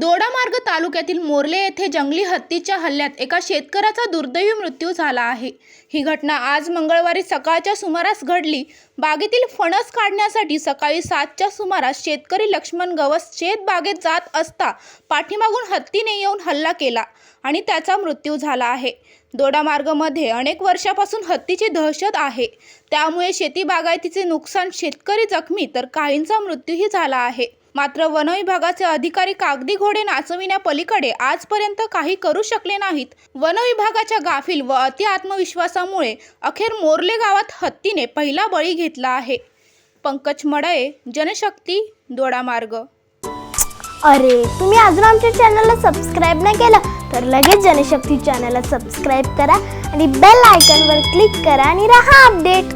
दोडामार्ग तालुक्यातील मोर्ले येथे जंगली हत्तीच्या हल्ल्यात एका शेतकऱ्याचा दुर्दैवी मृत्यू झाला आहे. ही घटना आज मंगळवारी सकाळच्या सुमारास घडली. बागेतील फणस काढण्यासाठी सकाळी सातच्या सुमारास शेतकरी लक्ष्मण गवस शेत बागेत जात असता पाठीमागून हत्तीने येऊन हल्ला केला आणि त्याचा मृत्यू झाला आहे. दोडामार्गमध्ये अनेक वर्षापासून हत्तीची दहशत आहे. त्यामुळे शेती बागायतीचे नुकसान शेतकरी जखमी तर काहींचा मृत्यूही झाला आहे. मात्र वनविभागाचे अधिकारी कागदी घोडे नाचविण्यापलीकडे आजपर्यंत काही करू शकले नाहीत. वनविभागाच्या गाफील व अति आत्मविश्वासामुळे अखेर मोर्ले गावात हत्तीने पहिला बळी घेतला आहे. पंकज मडळे जनशक्ती दोडामार्ग. अरे तुम्ही अजून आमच्या चॅनलला सबस्क्राईब नाही केलं? तर लगेच जनशक्ती चॅनलला सबस्क्राईब करा आणि बेल आयकॉनवर क्लिक करा आणि राहा अपडेट